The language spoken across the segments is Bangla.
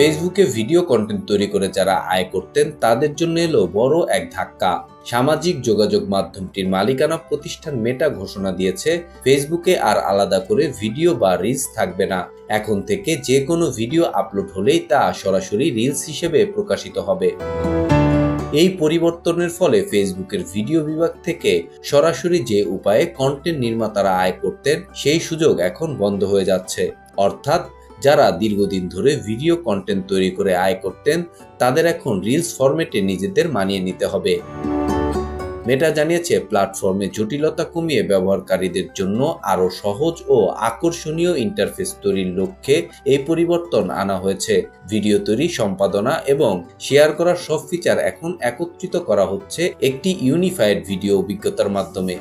ফেসবুকে ভিডিও কন্টেন্ট তৈরি করে যারা আয় করতেন, তাদের জন্য এলো বড় এক ধাক্কা। সামাজিক যোগাযোগ মাধ্যমটির মালিকানা প্রতিষ্ঠান মেটা ঘোষণা দিয়েছে, ফেসবুকে আর আলাদা করে ভিডিও বা রিলস থাকবে না। এখন থেকে যে কোনো ভিডিও আপলোড হলেই তা সরাসরি রিলস হিসেবে প্রকাশিত হবে। এই পরিবর্তনের ফলে ফেসবুকের ভিডিও বিভাগ থেকে সরাসরি যে উপায়ে কন্টেন্ট নির্মাতারা আয় করতেন, সেই সুযোগ এখন বন্ধ হয়ে যাচ্ছে। অর্থাৎ যারা দীর্ঘদিন ধরে ভিডিও কন্টেন্ট তৈরি করে আয় করতেন, তাদের এখন রিলস ফরম্যাটে নিজেদের মানিয়ে নিতে হবে। মেটা জানিয়েছে প্ল্যাটফর্মে জটিলতা কমিয়ে ব্যবহারকারীদের জন্য আরও সহজ ও আকর্ষণীয় ইন্টারফেস তৈরির লক্ষ্যে এই পরিবর্তন আনা হয়েছে। ভিডিও তৈরি, সম্পাদনা এবং শেয়ার করার সব ফিচার এখন একত্রিত করা হচ্ছে একটি ইউনিফাইড ভিডিও অভিজ্ঞতার মাধ্যমে।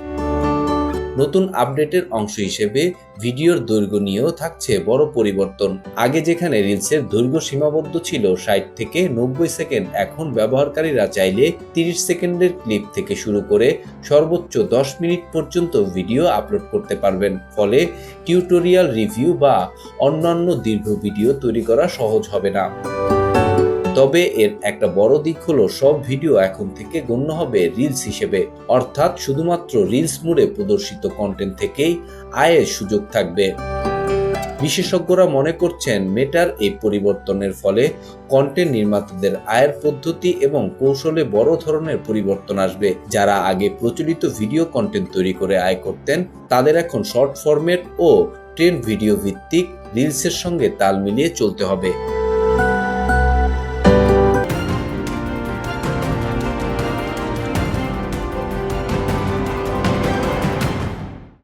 নতুন আপডেটের অংশ হিসেবে ভিডিওর দৈর্ঘ্য নিয়েও থাকছে বড় পরিবর্তন। আগে যেখানে রিলসের দৈর্ঘ্য সীমাবদ্ধ ছিল ষাট থেকে নব্বই সেকেন্ড, এখন ব্যবহারকারীরা চাইলে তিরিশ সেকেন্ডের ক্লিপ থেকে শুরু করে সর্বোচ্চ দশ মিনিট পর্যন্ত ভিডিও আপলোড করতে পারবেন। ফলে টিউটোরিয়াল রিভিউ বা অন্যান্য দীর্ঘ ভিডিও তৈরি করা সহজ হবে না। তবে এর একটা বড় দিক হলো সব ভিডিও এখন থেকে গণ্য হবে রিলস হিসেবে। অর্থাৎ শুধুমাত্র রিলস মোডে প্রদর্শিত কন্টেন্ট থেকেই আয়ের সুযোগ থাকবে। বিশেষজ্ঞরা মনে করছেন মেটার এই পরিবর্তনের ফলে কন্টেন্ট নির্মাতাদের আয়ের পদ্ধতি এবং কৌশলে বড় ধরনের পরিবর্তন আসবে। যারা আগে প্রচলিত ভিডিও কন্টেন্ট তৈরি করে আয় করতেন, তাদের এখন শর্ট ফরম্যাট ও ট্রেন্ড ভিডিও ভিত্তিক রিলসের সঙ্গে তাল মিলিয়ে চলতে হবে।